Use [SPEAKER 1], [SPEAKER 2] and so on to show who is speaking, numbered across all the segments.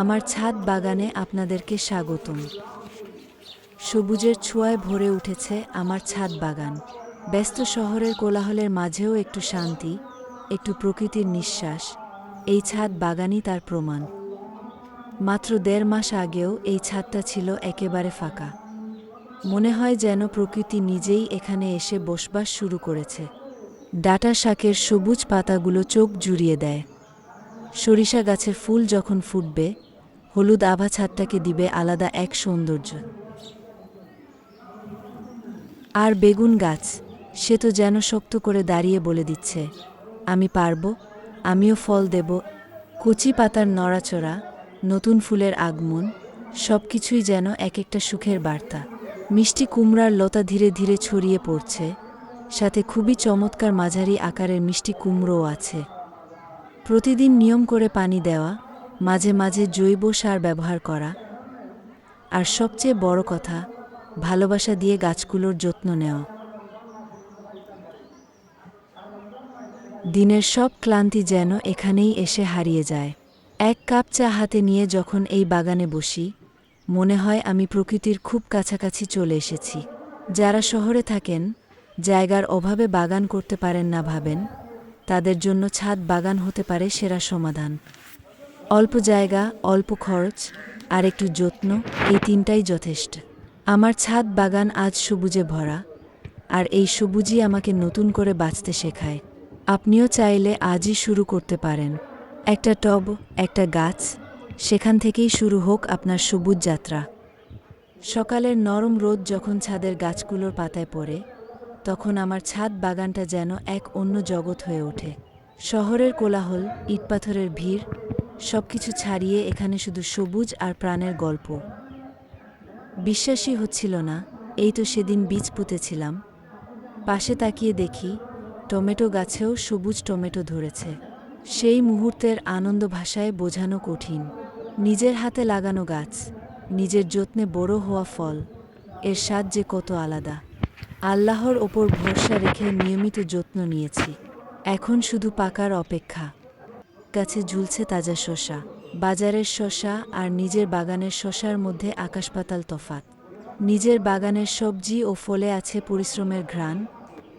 [SPEAKER 1] আমার ছাদ বাগানে আপনাদেরকে স্বাগতম। সবুজের ছোঁয়ায় ভরে উঠেছে আমার ছাদ বাগান। ব্যস্ত শহরের কোলাহলের মাঝেও একটু শান্তি, একটু প্রকৃতির নিঃশ্বাস, এই ছাদ বাগানই তার প্রমাণ। মাত্র দেড় মাস আগেও এই ছাদটা ছিল একেবারে ফাঁকা। মনে হয় যেন প্রকৃতি নিজেই এখানে এসে বসবাস শুরু করেছে। ডাটা শাকের সবুজ পাতাগুলো চোখ জুড়িয়ে দেয়। সরিষা গাছের ফুল যখন ফুটবে হলুদ আভা ছাদটাকে দিবে আলাদা এক সৌন্দর্য। আর বেগুন গাছ, সে তো যেন শক্ত করে দাঁড়িয়ে বলে দিচ্ছে, আমি পারব, আমিও ফল দেব, কচি পাতার নড়াচড়া, নতুন ফুলের আগমন সব কিছুই যেন এক একটা সুখের বার্তা। মিষ্টি কুমড়ার লতা ধীরে ধীরে ছড়িয়ে পড়ছে, সাথে খুবই চমৎকার মাঝারি আকারের মিষ্টি কুমড়োও আছে। প্রতিদিন নিয়ম করে পানি দেওয়া মাঝে মাঝে জৈব সার ব্যবহার করা। আর সবচেয়ে বড় কথা, ভালোবাসা দিয়ে গাছগুলোর যত্ন নেওয়া। দিনের সব ক্লান্তি যেন এখানেই এসে হারিয়ে যায়। এক কাপ চা হাতে নিয়ে যখন এই বাগানে বসি, মনে হয় আমি প্রকৃতির খুব কাছাকাছি চলে এসেছি। যারা শহরে থাকেন, জায়গার অভাবে বাগান করতে পারেন না ভাবেন, তাদের জন্য ছাদ বাগান হতে পারে সেরা সমাধান। অল্প জায়গা, অল্প খরচ, আর একটু যত্ন, এই তিনটাই যথেষ্ট। আমার ছাদ বাগান আজ সবুজে ভরা, আর এই সবুজই আমাকে নতুন করে বাঁচতে শেখায়। আপনিও চাইলে আজই শুরু করতে পারেন। একটা টব, একটা গাছ, সেখান থেকেই শুরু হোক আপনার সবুজ যাত্রা। সকালের নরম রোদ যখন ছাদের গাছগুলোর পাতায় পড়ে, তখন আমার ছাদ বাগানটা যেন এক অন্য জগৎ হয়ে ওঠে। শহরের কোলাহল, ইটপাথরের ভিড় সবকিছু ছাড়িয়ে এখানে শুধু সবুজ আর প্রাণের গল্প। বিশ্বাসই হচ্ছিল না, এই তো সেদিন বীজ পুঁতেছিলাম। পাশে তাকিয়ে দেখি, টমেটো গাছেও সবুজ টমেটো ধরেছে। সেই মুহূর্তের আনন্দ ভাষায় বোঝানো কঠিন। নিজের হাতে লাগানো গাছ, নিজের যত্নে বড় হওয়া ফল, এর স্বাদ যে কত আলাদা। আল্লাহর ওপর ভরসা রেখে নিয়মিত যত্ন নিয়েছি। এখন শুধু পাকার অপেক্ষা। গাছে ঝুলছে তাজা শশা বাজারের শশা আর নিজের বাগানের শশার মধ্যে আকাশপাতাল তফাত নিজের বাগানের সবজি ও ফলে আছে পরিশ্রমের ঘ্রাণ,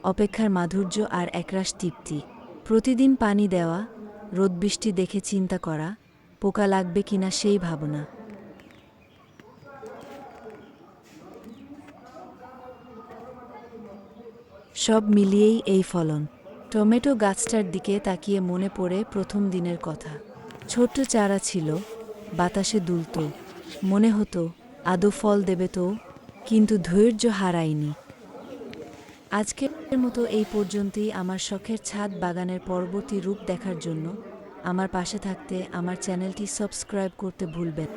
[SPEAKER 1] অপেক্ষার মাধুর্য আর একরাশ তৃপ্তি। প্রতিদিন পানি দেওয়া, রোদ বৃষ্টি দেখে চিন্তা করা, পোকা লাগবে কিনা সেই ভাবনা। সব মিলিয়েই এই ফলন। টমেটো গাছটার দিকে তাকিয়ে মনে পড়ে প্রথম দিনের কথা। ছোট্ট চারা ছিল, বাতাসে দুলত। মনে হতো, আদৌ ফল দেবে তো, কিন্তু ধৈর্য হারায়নি। আজকের মতো এই পর্যন্তই আমার শখের ছাদ বাগানের পরবর্তী রূপ দেখার জন্য। আমার পাশে থাকতে আমার চ্যানেলটি সাবস্ক্রাইব করতে ভুলবেন